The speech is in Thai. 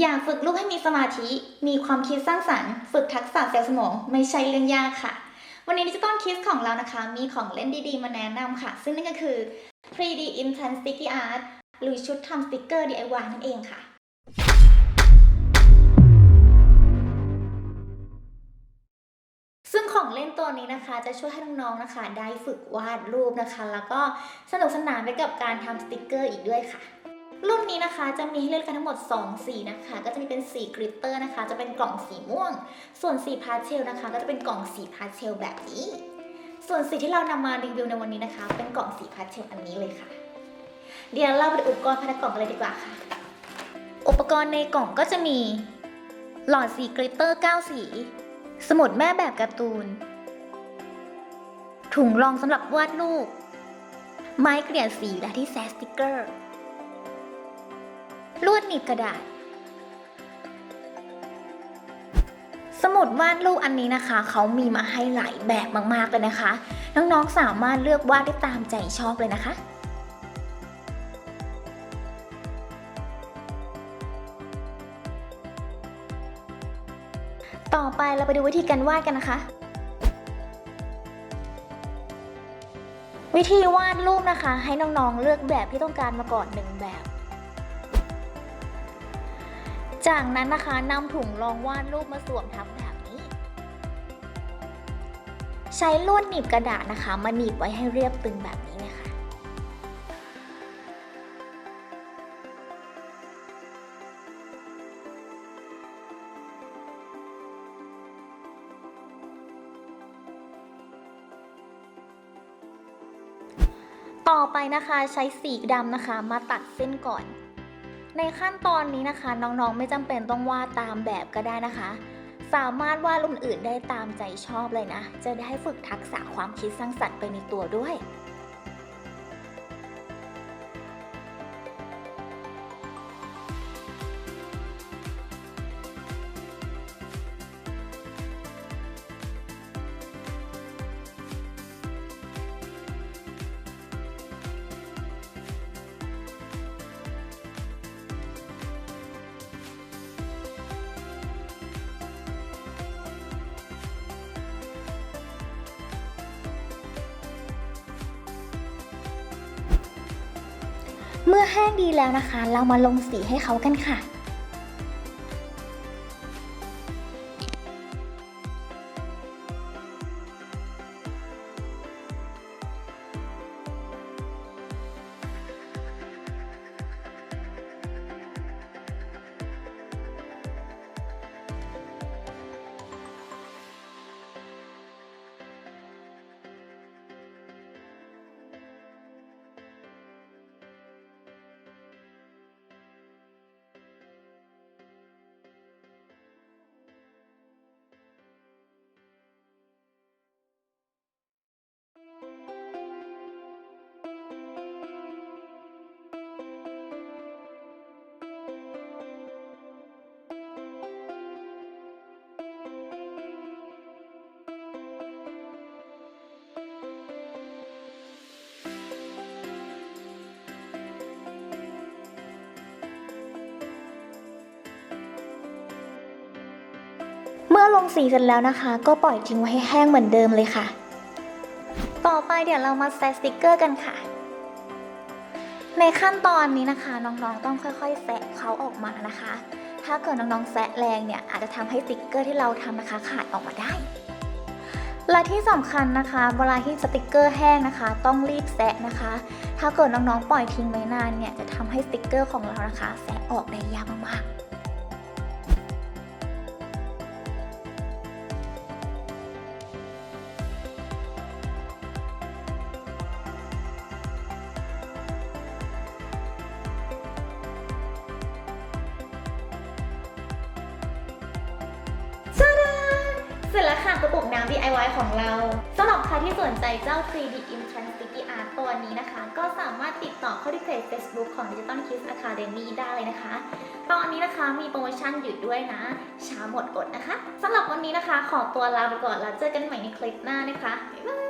อยากฝึกลูกให้มีสมาธิ มีความคิดสร้างสรรค์ ฝึกทักษะเซลล์สมองไม่ใช่เรื่องยากค่ะ วันนี้ดิจิตอลคิสของเรานะคะ มีของเล่นดีๆ มาแนะนำค่ะ ซึ่งนั่นก็คือ 3D Implant Sticky Art หรือชุดทำสติกเกอร์ DIY นั่นเองค่ะ ซึ่งของเล่นตัวนี้นะคะ จะช่วยให้น้องๆนะคะ ได้ฝึกวาดรูปนะคะ แล้วก็สนุกสนานไปกับการทำสติกเกอร์อีกด้วยค่ะ รุ่นนี้นะคะจะมีให้เลือกกันทั้งหมด 2 สีนะคะ ก็จะมีเป็นสีกริตเตอร์นะคะ จะเป็นกล่องสีม่วง ส่วนสีพาสเทลนะคะ ก็จะเป็นกล่องสีพาสเทลแบบนี้ ส่วนสีที่เรานำมารีวิวในวันนี้นะคะ เป็นกล่องสีพาสเทลอันนี้เลยค่ะ เดี๋ยวเราไปดูอุปกรณ์ภายในกล่องกันเลยดีกว่าค่ะ อุปกรณ์ในกล่องก็จะมี หลอดสีกริตเตอร์ 9 สี สมุดแม่แบบการ์ตูน ถุงรองสำหรับวาดรูปไม้เกลี่ยสีและที่แซสติกเกอร์ ลวดหนีบกระดาษ สมุดวาดรูปอันนี้นะคะ เขามีมาให้หลายแบบมากๆเลยนะคะ น้องๆสามารถเลือกวาดได้ตามใจชอบเลยนะคะต่อไปเราไปดูวิธีการวาดกันนะคะ วิธีวาดรูปนะคะ ให้น้องๆเลือกแบบที่ต้องการมาก่อนหนึ่งแบบ จากนั้นนะคะนำถุงรองวาดรูปมาสวมทับแบบนี้ ใช้ลวดหนีบกระดาษนะคะ มาหนีบไว้ให้เรียบตึงแบบนี้เลยค่ะต่อไปนะคะใช้สีดำนะคะ มาตัดเส้นก่อน ในขั้นตอนนี้นะคะ น้องๆไม่จำเป็นต้องวาดตามแบบก็ได้นะคะ สามารถวาดรุ่นอื่นได้ตามใจชอบเลยนะ จะได้ฝึกทักษะความคิดสร้างสรรค์ไปในตัวด้วย เมื่อแห้งดีแล้วนะคะ เรามาลงสีให้เขากันค่ะ อลงสีเสร็จแล้วนะคะ ก็ปล่อยทิ้งไว้ให้แห้งเหมือนเดิมเลยค่ะ ต่อไปเดี๋ยวเรามาแซสติกเกอร์กันค่ะ ในขั้นตอนนี้นะคะ น้องๆต้องค่อยๆแซะเขาออกมานะคะ ถ้าเกิดน้องๆแซะแรงเนี่ยอาจจะทำให้สติกเกอร์ที่เราทำนะคะขาดออกมาได้ และที่สำคัญนะคะ เวลาที่สติกเกอร์แห้งนะคะ ต้องรีบแซะนะคะ ถ้าเกิดน้องๆปล่อยทิ้งไว้นานเนี่ยจะทำให้สติกเกอร์ของเรานะคะแซะออกได้ยากมากๆ สร็จแล้วค่ะกระปุกน้ำ DIY ของเราสำหรับใครที่สนใจเจ้า 3D Implant Sticky Art ตัวนี้นะคะ ก็สามารถติดต่อเข้าที่เพจ Facebook ของ Digital Kids Academy ได้เลยนะคะ ตอนนี้นะคะมีโปรโมชั่นอยู่ด้วยนะ ช้าหมดอดนะคะสำหรับวันนี้นะคะ ขอตัวลาไปก่อนแล้วเจอกันใหม่ในคลิปหน้านะคะบ๊ายบาย